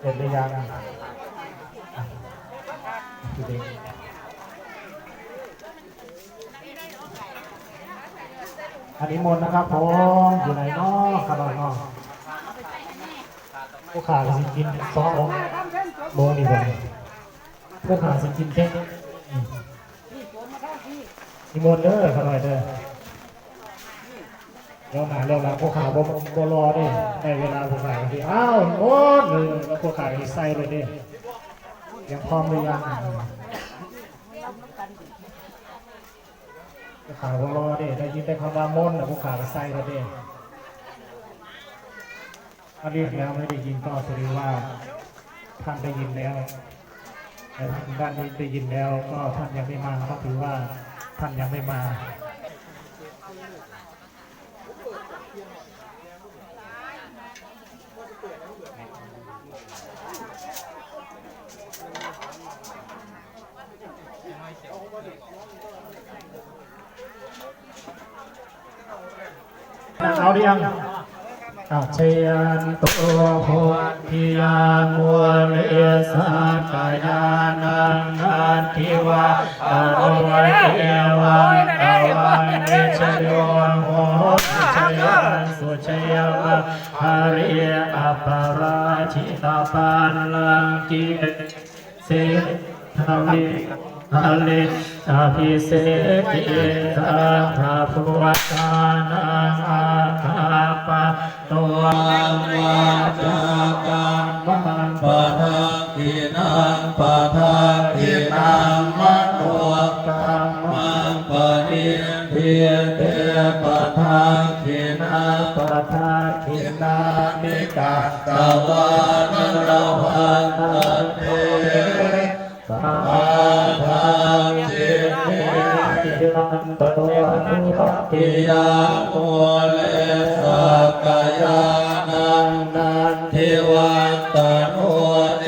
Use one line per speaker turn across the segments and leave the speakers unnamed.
เด็ดระยางอะดูดิอันนี้มนนะครับผมอยู่ไหนเนาะขนาดเนาะผู้ขาสิกินสององค์โมงดีกว่าผู้ขาสิกินแค่อืมนิมนต์เด้อขนาดเด้อ เดี๋ยวหนาเร็วนะพวกขาบ่บ่รอเด้ได้เวลาพวกขาทีอ้าวโอ้เลยแล้วพวกขาใส่เลยเด้ยังพร้อมหรือยังพวกขาบ่รอเด้ได้ยินแต่คำว่ามนแล้วพวกขาก็ใส่เลยเด้ถ้าเรียกแล้วไม่ได้ยินก็แสดงว่าท่านได้ยินแล้วแต่ท่านด้านนี้ได้ยินแล้วก็ท่านยังไม่มาก็ถือว่าท่านยังไม่มา เอาหรือยังอาชยันตัวโพธิยามัวเลสักายานังนันทิวาอรุณเอวังตวันเนชโยโหชยันสุชยมะหาริยอัปาราชิตาปันลังกิเสทาวิ อาลิอาภิเศกิตาภาพุวัตานังอาคาปะตัววาจากังมัน
ปะทะกินังปะทะกินังมะโน
ตัง
มังปะนิเพียเตปะทะกินัง
ปะทาคินามิกา
ตะวานระพัน
นุรติ
ยาโมเลสกายานัง
นัน
เทวันตาโนเอ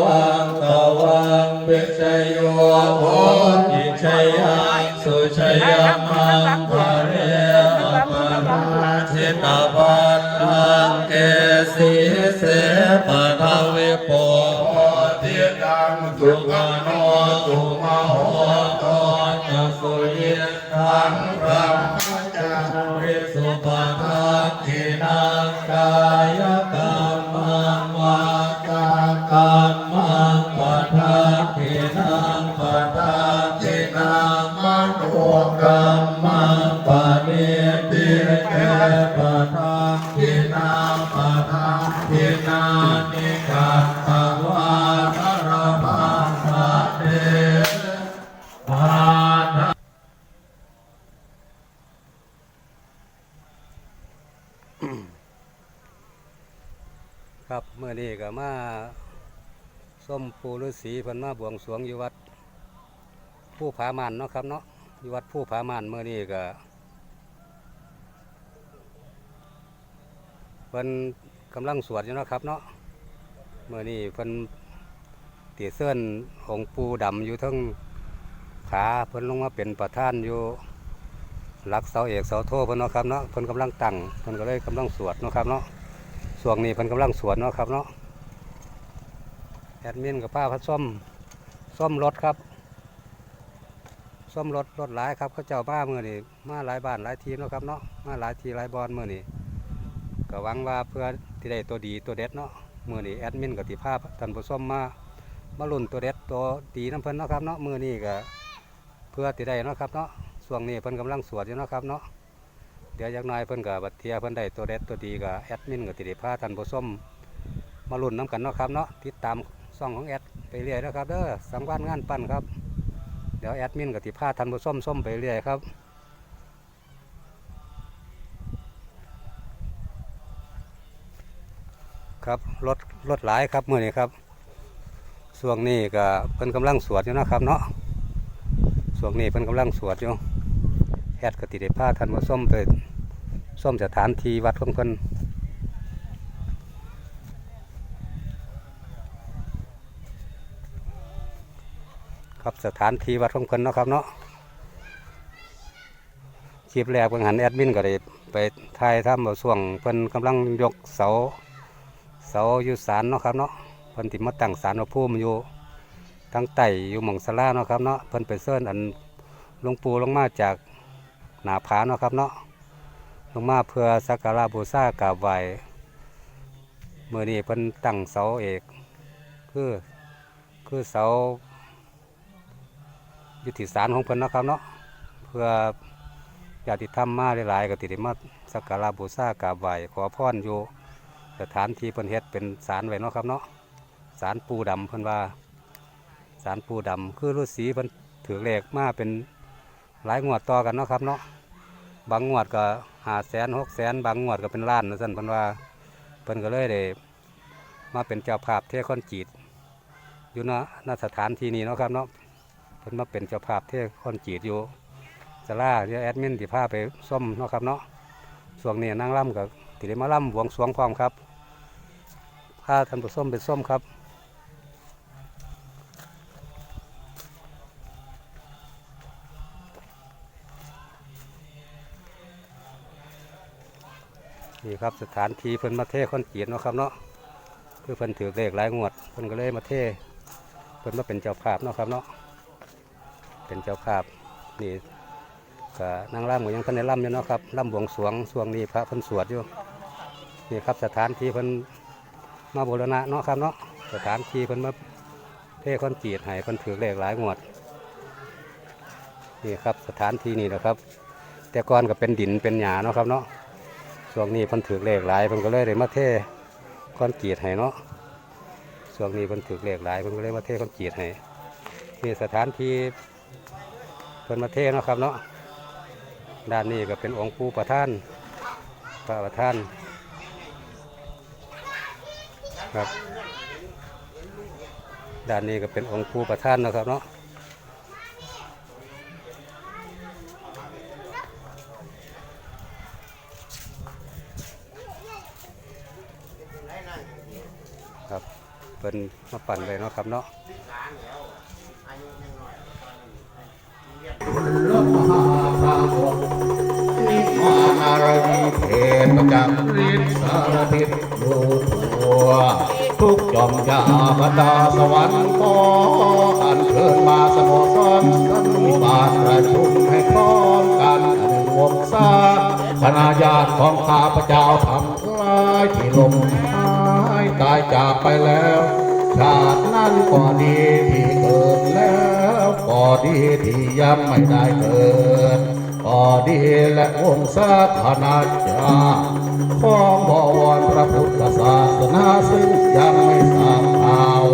วังตวังเบชโยโหติชยาสุชยมังภะเรอปะราชิตาปันลังเกสีเสปะทวิปโหติดังสุขโนสุมาโห เมื่
อนี้ก็มาส้มปูฤาษีเพิ่นมาบวงสรวงอยู่วัดผู้ผามันเนาะครับเนาะอยู่วัดผู้ผามันเมื่อนี้ก็เพิ่นกำลังสวดอยู่เนาะครับเนาะเมื่อนี้เพิ่นตีเส้นองปูดำอยู่ทั้งขาเพิ่นลงมาเป็นประธานอยู่หลักเสาเอกเสาโทเพิ่นเนาะครับเนาะเพิ่นกำลังตั้งเพิ่นก็เลยกำลังสวดเนาะครับเนาะ ช่วงนี้เพิ่นกำลังสวนเนาะครับเนาะแอดมินกับป้าพัดส้มส้มรถครับส้มรถรถหลายครับเขาเจ้าบ้าเมื่อนี่มาหลายบ้านหลายทีเนาะครับเนาะมาหลายทีหลายบอลเมื่อนี่ก็หวังว่าเพื่อที่ได้ตัวดีตัวเด็ดเนาะเมื่อนี่แอดมินกับติภาพท่านผู้ชมมามาลุ่นตัวเด็ดตัวดีน้ำเพิ่นเนาะครับเนาะเมื่อนี่ก็เพื่อที่ได้เนาะครับเนาะช่วงนี้เพิ่นกำลังสวดอยู่เนาะครับเนาะ เดี๋ยวจากน้อยเพิ่นกับบัดเทียเพิ่นได้ตัวเด็ดตัวดีกับแอดมินกับติดพาท่านผู้ชมมาลุ้นน้ำกันเนาะครับเนาะติดตามช่องของแอดไปเรื่อยนะครับเด้อสำคัญงานปั้นครับ เดี๋ยวแอดมินกับติพาท่านผู้ชมส้มไปเรื่อยครับครับรถรถหลายครับมื่อนี้ครับช่วงนี้ก็เพิ่นกำลังสวดอยู่นะครับเนาะช่วงนี้เพิ่นกำลังสวดอยู่แอดกติได้าท่านมาส้มไป ส้มสถานที่วัดของเพิ่นครับสถานที่วัดของเพิ่นเนาะครับเนาะคลิปแรกเพิ่งหันแอดมินก็ได้ไปถ่ายทำบาส่วงเพิ่นกำลังยกเสาเสาอยู่ศาลเนาะครับเนาะเพิ่นติมาตั้งศาลพระภูมิอยู่ทั้งไต่อยู่หม่องสลาเนาะครับเนาะเพิ่นไปเซิ้นอันหลวงปู่ลงมาจากหนาผาเนาะครับเนาะ ลงมาเพื่อสักการะบูชากราบไหว้เมื่อนี้เพิ่นตั้งเสาเอก คือคือเสายุทธิสารของเพิ่นนะครับเนาะเพื่อญาติธรรมมาหลายๆก็ติดมาสักการะบูชากราบไหว้ขอพรอยู่สถานที่เพิ่นเฮ็ดเป็นศาลไว้เนาะครับเนาะศาลปูดำเพิ่นว่าศาลปูดำคือฤาษีเพิ่นถือเลขมาเป็นหลายงวดต่อกันเนาะครับเนาะ บางงวดก็หาแสนหกแสนบางงวดก็เป็นล้านนะสั่นเพิ่นว่าเพิ่นก็เลยได้มาเป็นเจ้าภาพเทคอนจีดอยู่ณณสถานที่นี้เนาะครับเนาะเพิ่นมาเป็นเจ้าภาพเทคอนจีดอยู่สลาเดี๋ยวแอดมินที่พาไปส้มเนาะครับเนาะช่วงนี้นั่งล่ำกับติได้มาล่ำบวงสวงพร้อมครับพาท่านผู้ส้มไปส้มครับ นี่ครับสถานที่เพิ่นมาเทคอนจีดเนาะครับเนาะคือเพิ่นถือเลขหลายงวดเพิ่นก็เลยมาเทเพิ่นมาเป็นเจ้าภาพเนาะครับเนาะเป็นเจ้าภาพนี่ก็นางร่ำก็ยังเพิ่นได้ร่ำอยู่เนาะครับร่ำบวงสรวงช่วงนี้พระเพิ่นสวดอยู่นี่ครับสถานที่เพิ่นมาบูรณะเนาะครับเนาะสถานที่เพิ่นมาเทคนจีดให้เพิ่นถือเลขหลายงวดนี่ครับสถานที่นี่นะครับ แต่ก่อนก็เป็นดินเป็นหญ้าเนาะครับเนาะ ช่วงนี้เพิ่นถือเลขหลายเพิ่นก็เลยได้มาเทคอนกรีตให้เนาะช่วงนี้เพิ่นถือเลขหลายเพิ่นก็เลยมาเทคอนกรีตให้นี่สถานที่เพิ่นมาเทนะครับเนาะด้านนี้ก็เป็นองค์ปู่ประธานพระประธานครับด้านนี้ก็เป็นองค์ปู่ประธานนะครับเนาะ ครับเป็นมาปั่นเลยเนาะครับเนาะ
นิพพารมีเทพจักริษสารทิศดูทั่วทุกจอมยาบรรดาสวรรค์ขออันเชิญมาสโมสรกันบาทประชุมให้พร้อมกันอนุวงศาคณะญาติของข้าพเจ้าทำลายที่ลมหา ตายจากไปแล้ว ชาตินั้นก็ดีที่เกิดแล้วก็ดีที่ยังไม่ได้เกิดก็ดีและองค์ศาคณาจารของบวรพระพุทธศาสนาซึ่งยังไม่ทราบข่าว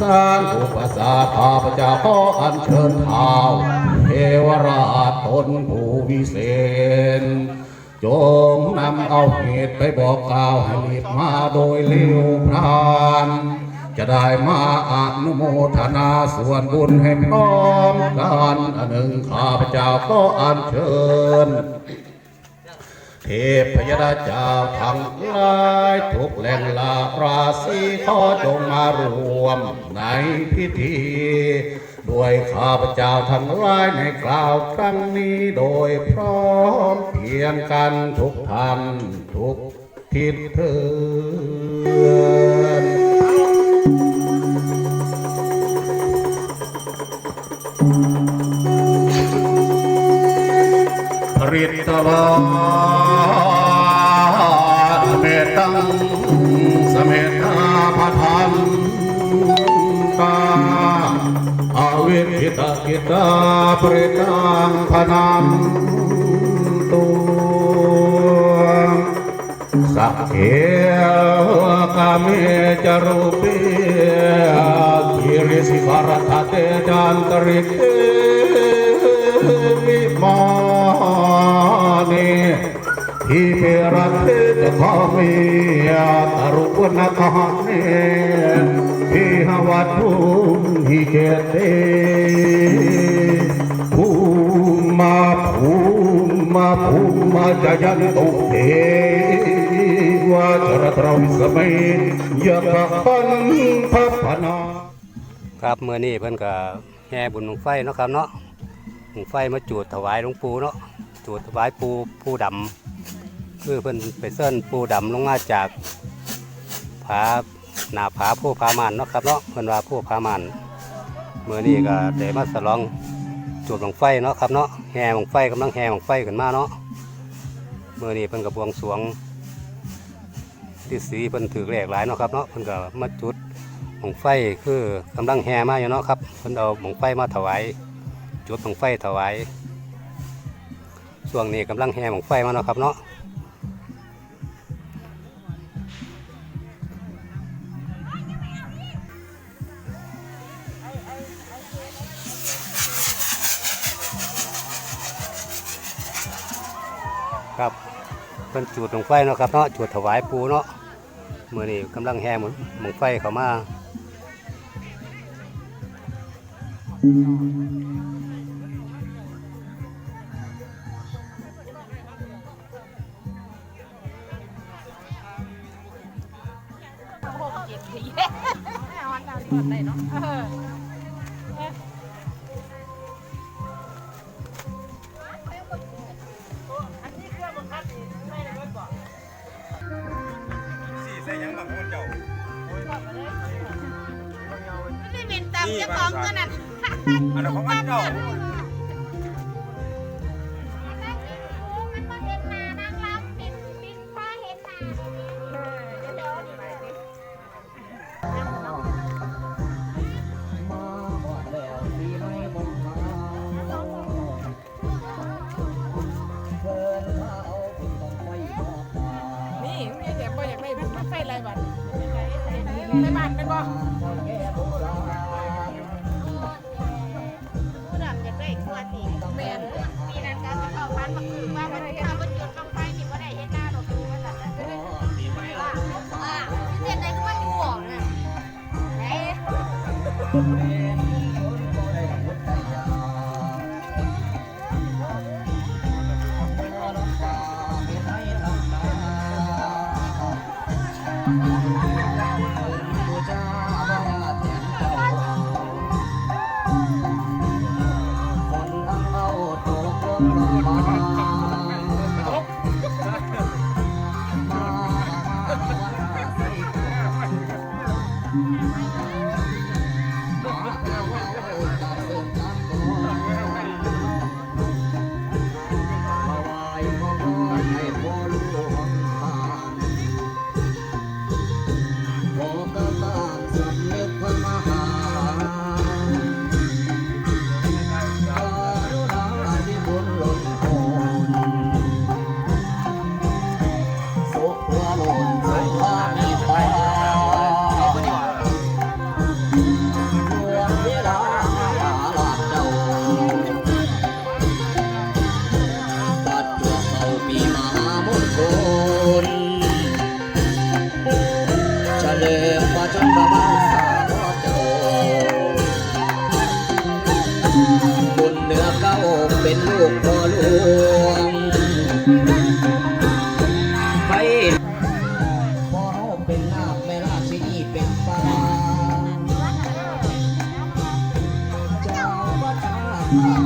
สร้างอุปสาข้าพเจ้าขออัญเชิญเท้าเทวราชตนผู้วิเศษ จงนำเอาเหตุไปบอกกล่าวให้รีบมาโดยเร็วพรานจะได้มาอนุโมทนาส่วนบุญให้พร้อมกันอันหนึ่งข้าพเจ้าก็อัญเชิญ เทพยดาเจ้าทั้งหลายทุกแหล่งลาราศีขอจงมารวมในพิธี ด้วยข้าพเจ้าทั้งหลายในกล่าวครั้งนี้โดยพร้อมเพียงกันทุกท่านทุกทิศเถิดริตวาเมตังสเมตตาพะทันต กิตาปริตังพนันตุสักเขกาเมจรุปิกิริสิภารทเตจันตริเกวิมานีทิเปรัตเตขอมียตรุปนคหเนทิหวัตุม ยยะกะพันพัพนา
ครับเมื่อนี้เพิ่นก็แห่บุญหลวงไฟเนาะครับเนาะหลวงไฟมาจูดถวายหลวงปู่เนาะจูดถวายปูผู้ดำคือเพิ่นไปเส้นปูดำลงมาจากผาหน้าผาผู้พามานเนาะครับเนาะเพิ่นว่าผู้พามาน เมื่อนี้ก็ได้มาสลองจุดบังไฟเนาะครับเนาะแห่บังไฟกำลังแห่บังไฟขึ้นมาเนาะเมื่อนี้เพิ่นก็บวงสวงที่สีเพิ่นถือเลขหลายเนาะครับเนาะเพิ่นก็มาจุดบังไฟคือกำลังแห่มาอยู่เนาะครับเพิ่นเอาบังไฟมาถวายจุดบังไฟถวายช่วงนี้กำลังแห่บังไฟมาเนาะครับเนาะ เพิ่นจุดลงไฟเนาะครับเนาะจุดถวายปูเนาะเมื่อนี้กำลังแห่หมุนหมุนไฟเข้ามา
หกเอาวันดาวก่อนได้เนาะ
ไป
บ้านไปบ่
ผู้ดำจะได้กลัวตีแม่นมีนั้นการจะเข้าพันมาคือว่ามันถ้ามันจุดลงไปนี่บ่ได้เห็นหน้าดอกดูมันแบบนั้นว่าว่าเห็นไหนก็มันอยู่บ่น่ะไหน
นีเ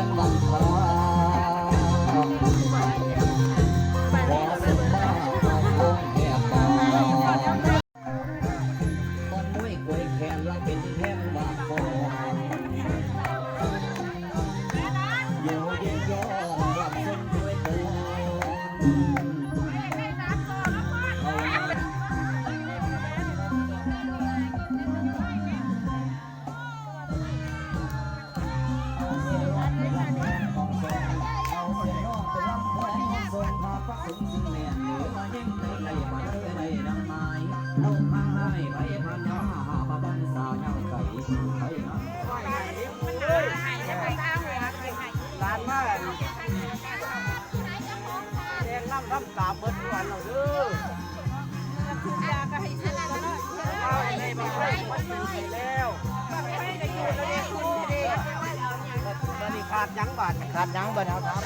ามลู ขาดยังบา
ทขาดยังบาทเอาครับ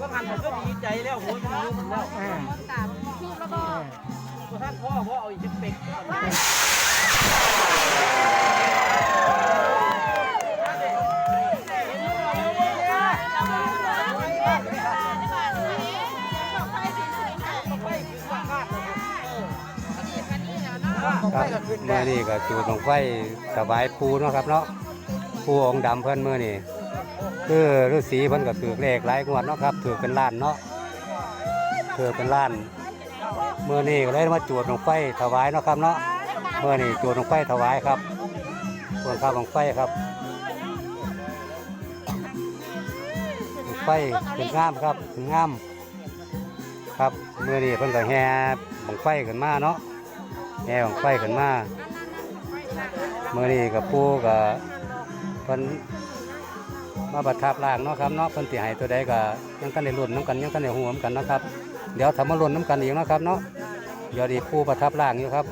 ก็งานผมก็ดีใจแล้วโหยังลืมแล้วท่านพ่อพ่อเอาอีกเป็ก
มื่อนี้ก็จูดลงไฟถวายปูเนาะครับเนาะปูองค์ดำเพิ่นเมื่อนี้คือฤาษีเพิ่นก็ถือเลขหลายงวดเนาะครับถือเป็นล้านเนาะถือเป็นล้านเมื่อนี้ก็เลยมาจูดลงไฟถวายเนาะครับเนาะเมื่อนี้จูดลงไฟถวายครับส่วนข้าวลงไฟครับไฟเป็นงามครับเป็นงามครับเมื่อนี้เพิ่นก็แห่บังไฟขึ้นมาเนาะ แง่ของไฟขึ้นมาเมื่อนี้กับปูกับเพิ่นมาประทับล่างเนาะครับเนาะเพิ่นสิให้ตัวใดก็ยังกันในรุ่นน้ำกันยังกันในหัวมกันนะครับ เดี๋ยวทำมารุ่นน้ำกันอีกนะครับเนาะเดี๋ยวดีปูประทับล่างอยู่ครับ